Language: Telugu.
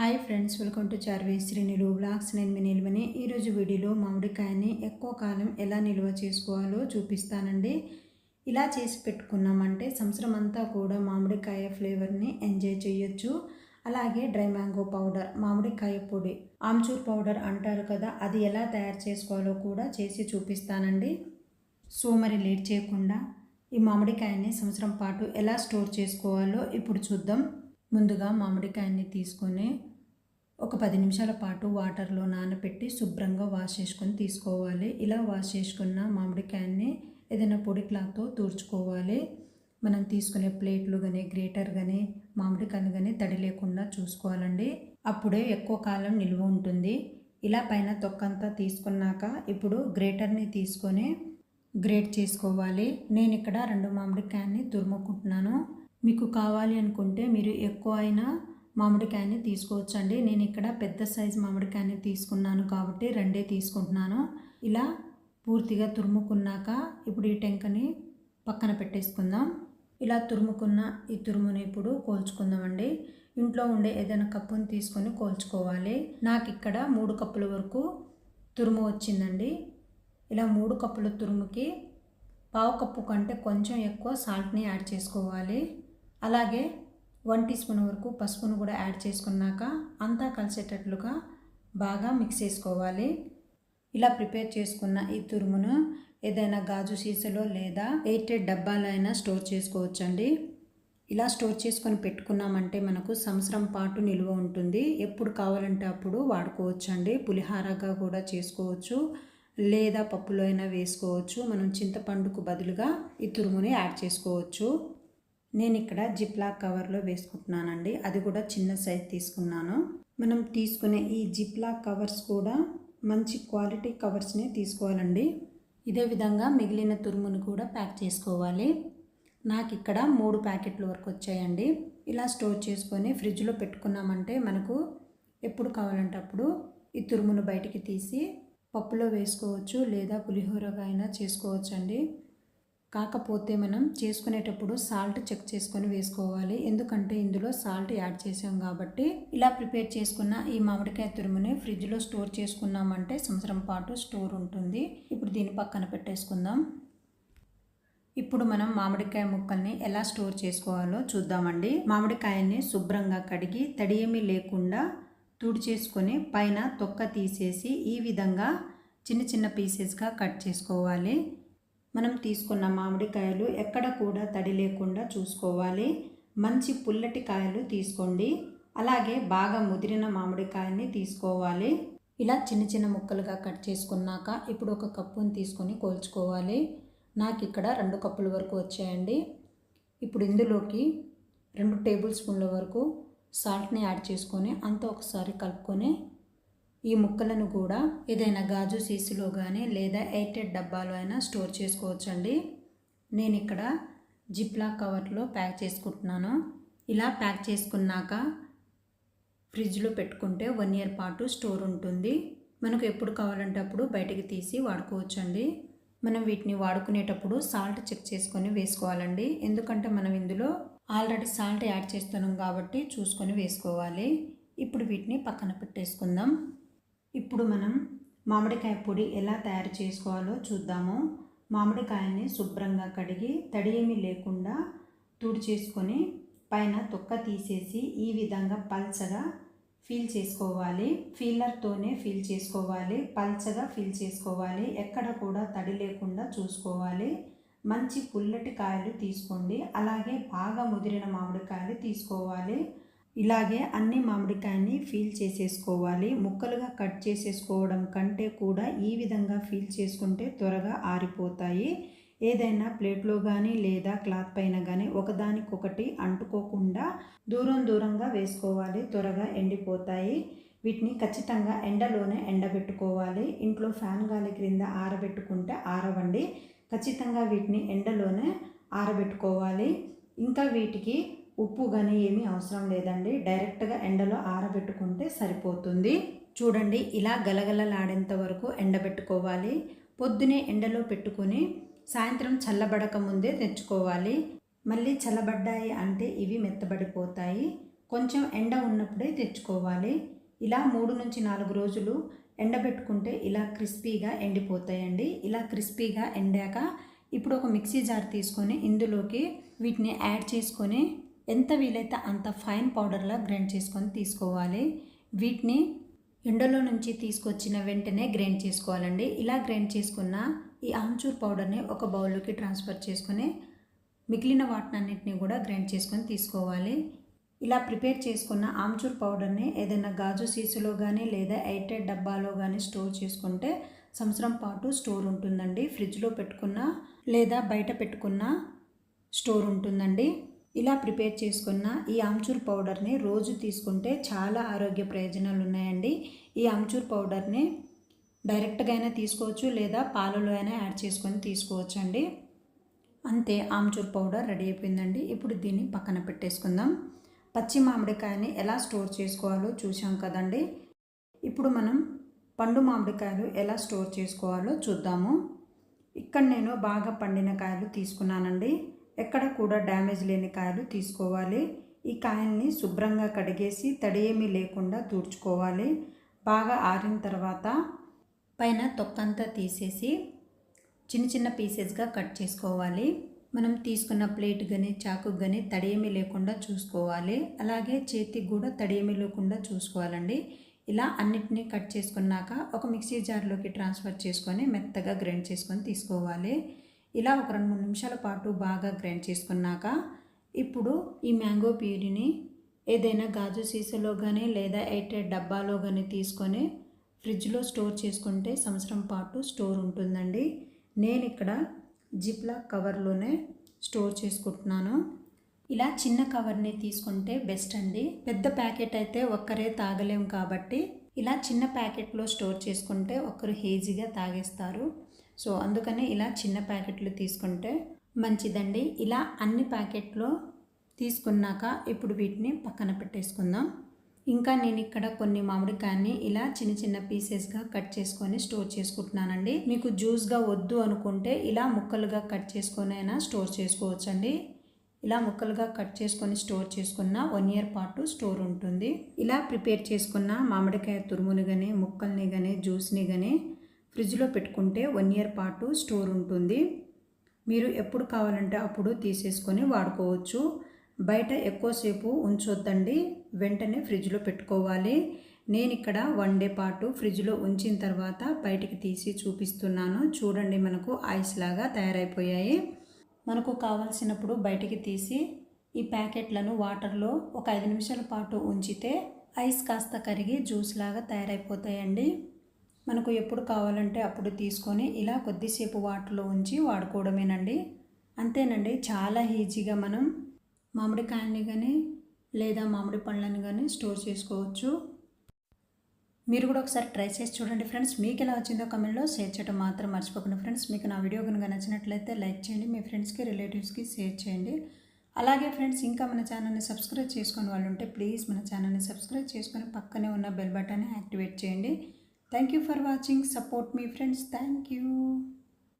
Hi friends welcome to Charvi శ్రీనిలు blogs. నేను మీ నిల్వని. ఈరోజు వీడియోలో మామిడికాయని ఎక్కువ కాలం ఎలా నిల్వ చేసుకోవాలో చూపిస్తానండి. ఇలా చేసి పెట్టుకున్నామంటే సంవత్సరం అంతా కూడా మామిడికాయ ఫ్లేవర్ని ఎంజాయ్ చేయొచ్చు. అలాగే డ్రై మ్యాంగో పౌడర్ మామిడికాయ పొడి ఆమ్చూర్ పౌడర్ అంటారు కదా అది ఎలా తయారు చేసుకోవాలో కూడా చేసి చూపిస్తానండి. సో మరి లేట్ చేయకుండా ఈ మామిడికాయని సంవత్సరం పాటు ఎలా స్టోర్ చేసుకోవాలో ఇప్పుడు చూద్దాం. ముందుగా మామిడికాయని తీసుకొని ఒక పది నిమిషాల పాటు వాటర్లో నానబెట్టి శుభ్రంగా వాష్ చేసుకొని తీసుకోవాలి. ఇలా వాష్ చేసుకున్న మామిడికాయని ఏదైనా పొడి క్లాత్తో తుడుచుకోవాలి. మనం తీసుకునే ప్లేట్లు కానీ గ్రేటర్ కానీ మామిడికాయలు కానీ తడి లేకుండా చూసుకోవాలండి. అప్పుడే ఎక్కువ కాలం నిల్వ ఉంటుంది. ఇలా పైన తొక్కంతా తీసుకున్నాక ఇప్పుడు గ్రేటర్ని తీసుకొని గ్రేట్ చేసుకోవాలి. నేను ఇక్కడ రెండు మామిడికాయని తురుముకుంటున్నాను. మీకు కావాలి అనుకుంటే మీరు ఎక్కువ అయినా మామిడికాయని తీసుకోవచ్చండి. నేను ఇక్కడ పెద్ద సైజు మామిడికాయని తీసుకున్నాను కాబట్టి రెండే తీసుకుంటున్నాను. ఇలా పూర్తిగా తురుముకున్నాక ఇప్పుడు ఈ టెంకని పక్కన పెట్టేసుకుందాం. ఇలా తురుముకున్న ఈ తురుముని ఇప్పుడు కోల్చుకుందామండి. ఇంట్లో ఉండే ఏదైనా కప్పుని తీసుకొని కోల్చుకోవాలి. నాకు ఇక్కడ మూడు కప్పుల వరకు తురుము వచ్చిందండి. ఇలా మూడు కప్పుల తురుముకి పావు కప్పు కంటే కొంచెం ఎక్కువ సాల్ట్ని యాడ్ చేసుకోవాలి. అలాగే వన్ టీ స్పూన్ వరకు పసుపును కూడా యాడ్ చేసుకున్నాక అంతా కలిసేటట్లుగా బాగా మిక్స్ చేసుకోవాలి. ఇలా ప్రిపేర్ చేసుకున్న ఈ తురుమును ఏదైనా గాజు సీసాలో లేదా ఎయిటెడ్ డబ్బాలైనా స్టోర్ చేసుకోవచ్చండి. ఇలా స్టోర్ చేసుకొని పెట్టుకున్నామంటే మనకు సంవత్సరం పాటు నిల్వ ఉంటుంది. ఎప్పుడు కావాలంటే అప్పుడు వాడుకోవచ్చండి. పులిహారగా కూడా చేసుకోవచ్చు. లేదా పప్పులో అయినా వేసుకోవచ్చు. మనం చింతపండుకు బదులుగా ఈ తురుముని యాడ్ చేసుకోవచ్చు. నేను ఇక్కడ జిప్లాక్ కవర్లో వేసుకుంటున్నానండి. అది కూడా చిన్న సైజ్ తీసుకున్నాను. మనం తీసుకునే ఈ జిప్లాక్ కవర్స్ కూడా మంచి క్వాలిటీ కవర్స్ని తీసుకోవాలండి. ఇదే విధంగా మిగిలిన తురుమును కూడా ప్యాక్ చేసుకోవాలి. నాకు ఇక్కడ మూడు ప్యాకెట్ల వరకు వచ్చాయండి. ఇలా స్టోర్ చేసుకొని ఫ్రిడ్జ్లో పెట్టుకున్నామంటే మనకు ఎప్పుడు కావాలంటే అప్పుడు ఈ తురుమును బయటికి తీసి పప్పులో వేసుకోవచ్చు లేదా పులిహోరగా అయినా చేసుకోవచ్చు అండి కాకపోతే మనం చేసుకునేటప్పుడు సాల్ట్ చెక్ చేసుకొని వేసుకోవాలి. ఎందుకంటే ఇందులో సాల్ట్ యాడ్ చేసాం కాబట్టి ఇలా ప్రిపేర్ చేసుకున్న ఈ మామిడికాయ తురుముని ఫ్రిడ్జ్లో స్టోర్ చేసుకున్నామంటే సంవత్సరం పాటు స్టోర్ ఉంటుంది. ఇప్పుడు దీని పక్కన పెట్టేసుకుందాం. ఇప్పుడు మనం మామిడికాయ ముక్కల్ని ఎలా స్టోర్ చేసుకోవాలో చూద్దామండి. మామిడికాయని శుభ్రంగా కడిగి తడియేమీ లేకుండా తుడి చేసుకొని పైన తొక్క తీసేసి ఈ విధంగా చిన్న చిన్న పీసెస్గా కట్ చేసుకోవాలి. మనం తీసుకున్న మామిడికాయలు ఎక్కడ కూడా తడి లేకుండా చూసుకోవాలి. మంచి పుల్లటి కాయలు తీసుకోండి. అలాగే బాగా ముదిరిన మామిడికాయని తీసుకోవాలి. ఇలా చిన్న చిన్న ముక్కలుగా కట్ చేసుకున్నాక ఇప్పుడు ఒక కప్పుని తీసుకొని కోల్చుకోవాలి. నాకు ఇక్కడ రెండు కప్పుల వరకు వచ్చాయండి. ఇప్పుడు ఇందులోకి రెండు టేబుల్ స్పూన్ల వరకు సాల్ట్ని యాడ్ చేసుకొని అంతా ఒకసారి కలుపుకొని ఈ ముక్కలను కూడా ఏదైనా గాజు సీసులో కానీ లేదా ఎయిటెడ్ డబ్బాలో అయినా స్టోర్ చేసుకోవచ్చండి. నేను ఇక్కడ జిప్లా కవర్లో ప్యాక్ చేసుకుంటున్నాను. ఇలా ప్యాక్ చేసుకున్నాక ఫ్రిడ్జ్లో పెట్టుకుంటే వన్ ఇయర్ పాటు స్టోర్ ఉంటుంది. మనకు ఎప్పుడు కావాలంటే అప్పుడు బయటకి తీసి వాడుకోవచ్చండి. మనం వీటిని వాడుకునేటప్పుడు సాల్ట్ చెక్ చేసుకొని వేసుకోవాలండి. ఎందుకంటే మనం ఇందులో ఆల్రెడీ సాల్ట్ యాడ్ చేస్తున్నాం కాబట్టి చూసుకొని వేసుకోవాలి. ఇప్పుడు వీటిని పక్కన పెట్టేసుకుందాం. ఇప్పుడు మనం మామిడికాయ పొడి ఎలా తయారు చేసుకోవాలో చూద్దాము. మామిడికాయని శుభ్రంగా కడిగి తడి ఏమీ లేకుండా తుడి చేసుకొని పైన తొక్క తీసేసి ఈ విధంగా పల్చగా ఫీల్ చేసుకోవాలి. ఫీలర్తోనే ఫీల్ చేసుకోవాలి. పల్చగా ఫీల్ చేసుకోవాలి. ఎక్కడ కూడా తడి లేకుండా చూసుకోవాలి. మంచి పుల్లటి కాయలు తీసుకోండి. అలాగే బాగా ముదిరిన మామిడికాయలు తీసుకోవాలి. ఇలాగే అన్ని మామిడికాయని ఫీల్ చేసేసుకోవాలి. ముక్కలుగా కట్ చేసేసుకోవడం కంటే కూడా ఈ విధంగా ఫీల్ చేసుకుంటే త్వరగా ఆరిపోతాయి. ఏదైనా ప్లేట్లో కానీ లేదా క్లాత్ పైన కానీ ఒకదానికొకటి అంటుకోకుండా దూరం దూరంగా వేసుకోవాలి. త్వరగా ఎండిపోతాయి. వీటిని ఖచ్చితంగా ఎండలోనే ఎండబెట్టుకోవాలి. ఇంట్లో ఫ్యాన్ గాలి క్రింద ఆరబెట్టుకుంటే ఆరవండి. ఖచ్చితంగా వీటిని ఎండలోనే ఆరబెట్టుకోవాలి. ఇంకా వీటికి ఉప్పు కానీ ఏమీ అవసరం లేదండి. డైరెక్ట్గా ఎండలో ఆరబెట్టుకుంటే సరిపోతుంది. చూడండి ఇలా గలగలలాడేంత వరకు ఎండబెట్టుకోవాలి. పొద్దునే ఎండలో పెట్టుకొని సాయంత్రం చల్లబడక ముందే తెచ్చుకోవాలి. మళ్ళీ చల్లబడ్డాయి అంటే ఇవి మెత్తబడిపోతాయి. కొంచెం ఎండ ఉన్నప్పుడే తెచ్చుకోవాలి. ఇలా మూడు నుంచి నాలుగు రోజులు ఎండబెట్టుకుంటే ఇలా క్రిస్పీగా ఎండిపోతాయండి. ఇలా క్రిస్పీగా ఎండాక ఇప్పుడు ఒక మిక్సీ జార్ తీసుకొని ఇందులోకి వీటిని యాడ్ చేసుకొని ఎంత వీలైతే అంత ఫైన్ పౌడర్లా గ్రైండ్ చేసుకొని తీసుకోవాలి. వీటిని ఎండలో నుంచి తీసుకొచ్చిన వెంటనే గ్రైండ్ చేసుకోవాలండి. ఇలా గ్రైండ్ చేసుకున్న ఈ ఆమ్చూర్ పౌడర్ని ఒక బౌల్లోకి ట్రాన్స్ఫర్ చేసుకొని మిగిలిన వాటినన్నింటినీ కూడా గ్రైండ్ చేసుకొని తీసుకోవాలి. ఇలా ప్రిపేర్ చేసుకున్న ఆమ్చూర్ పౌడర్ని ఏదైనా గాజు సీసులో కానీ లేదా ఎయిటెడ్ డబ్బాలో కానీ స్టోర్ చేసుకుంటే సంవత్సరం పాటు స్టోర్ ఉంటుందండి. ఫ్రిడ్జ్లో పెట్టుకున్న లేదా బయట పెట్టుకున్న స్టోర్ ఉంటుందండి. ఇలా ప్రిపేర్ చేసుకున్న ఈ ఆమ్చూర్ పౌడర్ని రోజు తీసుకుంటే చాలా ఆరోగ్య ప్రయోజనాలు ఉన్నాయండి. ఈ ఆమ్చూర్ పౌడర్ని డైరెక్ట్గా అయినా తీసుకోవచ్చు లేదా పాలలో అయినా యాడ్ చేసుకొని తీసుకోవచ్చు అండి అంతే ఆమ్చూర్ పౌడర్ రెడీ అయిపోయిందండి. ఇప్పుడు దీన్ని పక్కన పెట్టేసుకుందాం. పచ్చి మామిడికాయని ఎలా స్టోర్ చేసుకోవాలో చూసాం కదండి. ఇప్పుడు మనం పండు మామిడికాయలు ఎలా స్టోర్ చేసుకోవాలో చూద్దాము. ఇక్కడ నేను బాగా పండిన కాయలు తీసుకున్నానండి. ఎక్కడ కూడా డ్యామేజ్ లేని కాయలు తీసుకోవాలి. ఈ కాయల్ని శుభ్రంగా కడిగేసి తడి ఏమీ లేకుండా తుడుచుకోవాలి. బాగా ఆరిన తర్వాత పైన తొక్కంతా తీసేసి చిన్న చిన్న పీసెస్గా కట్ చేసుకోవాలి. మనం తీసుకున్న ప్లేట్ కానీ చాకు కానీ తడియమి లేకుండా చూసుకోవాలి. అలాగే చేతికి కూడా తడియమి లేకుండా చూసుకోవాలండి. ఇలా అన్నిటినీ కట్ చేసుకున్నాక ఒక మిక్సీ జార్లోకి ట్రాన్స్ఫర్ చేసుకొని మెత్తగా గ్రైండ్ చేసుకొని తీసుకోవాలి. ఇలా ఒక రెండు మూడు నిమిషాల పాటు బాగా గ్రైండ్ చేసుకున్నాక ఇప్పుడు ఈ మ్యాంగో ప్యూరిని ఏదైనా గాజు సీసాలో కానీ లేదా ఎయిటెడ్ డబ్బాలో కానీ తీసుకొని ఫ్రిడ్జ్లో స్టోర్ చేసుకుంటే సంవత్సరం పాటు స్టోర్ ఉంటుందండి. నేను ఇక్కడ జిప్లా కవర్లోనే స్టోర్ చేసుకుంటున్నాను. ఇలా చిన్న కవర్ని తీసుకుంటే బెస్ట్ అండి. పెద్ద ప్యాకెట్ అయితే ఒక్కరే తాగలేం కాబట్టి ఇలా చిన్న ప్యాకెట్లో స్టోర్ చేసుకుంటే ఒక్కరు హేజీగా తాగేస్తారు. సో అందుకని ఇలా చిన్న ప్యాకెట్లు తీసుకుంటే మంచిదండి. ఇలా అన్ని ప్యాకెట్లు తీసుకున్నాక ఇప్పుడు వీటిని పక్కన పెట్టేసుకుందాం. ఇంకా నేను ఇక్కడ కొన్ని మామిడికాయని ఇలా చిన్న చిన్న పీసెస్గా కట్ చేసుకొని స్టోర్ చేసుకుంటున్నానండి. మీకు జ్యూస్గా వద్దు అనుకుంటే ఇలా ముక్కలుగా కట్ చేసుకొని అయినా స్టోర్ చేసుకోవచ్చండి. ఇలా ముక్కలుగా కట్ చేసుకొని స్టోర్ చేసుకున్న వన్ ఇయర్ పాటు స్టోర్ ఉంటుంది. ఇలా ప్రిపేర్ చేసుకున్న మామిడికాయ తురుముని కానీ ముక్కల్ని కానీ జ్యూస్ని కానీ ఫ్రిడ్జ్లో పెట్టుకుంటే వన్ ఇయర్ పాటు స్టోర్ ఉంటుంది. మీరు ఎప్పుడు కావాలంటే అప్పుడు తీసేసుకొని వాడుకోవచ్చు. బయట ఎక్కువసేపు ఉంచొద్దండి. వెంటనే ఫ్రిడ్జ్లో పెట్టుకోవాలి. నేను ఇక్కడ వన్ డే పాటు ఫ్రిడ్జ్లో ఉంచిన తర్వాత బయటికి తీసి చూపిస్తున్నాను. చూడండి మనకు ఐస్ లాగా తయారైపోయాయి. మనకు కావాల్సినప్పుడు బయటికి తీసి ఈ ప్యాకెట్లను వాటర్లో ఒక ఐదు నిమిషాల పాటు ఉంచితే ఐస్ కాస్త కరిగి జ్యూస్ లాగా తయారైపోతాయండి. మనకు ఎప్పుడు కావాలంటే అప్పుడు తీసుకొని ఇలా కొద్దిసేపు వాటర్లో ఉంచి వాడుకోవడమేనండి. అంతేనండి చాలా ఈజీగా మనం మామిడికాయలని కానీ లేదా మామిడి పండ్లని కానీ స్టోర్ చేసుకోవచ్చు. మీరు కూడా ఒకసారి ట్రై చేసి చూడండి ఫ్రెండ్స్. మీకు ఎలా వచ్చిందో కమెంట్లో షేర్ చేయడం మాత్రం మర్చిపోకుండా ఫ్రెండ్స్. మీకు నా వీడియో కనుక నచ్చినట్లయితే లైక్ చేయండి మీ ఫ్రెండ్స్కి రిలేటివ్స్కి షేర్ చేయండి. అలాగే ఫ్రెండ్స్ ఇంకా మన ఛానల్ని సబ్స్క్రైబ్ చేసుకుని వాళ్ళు ఉంటే ప్లీజ్ మన ఛానల్ని సబ్స్క్రైబ్ చేసుకొని పక్కనే ఉన్న బెల్ బటన్ని యాక్టివేట్ చేయండి. Thank you for watching. Support me friends. Thank you.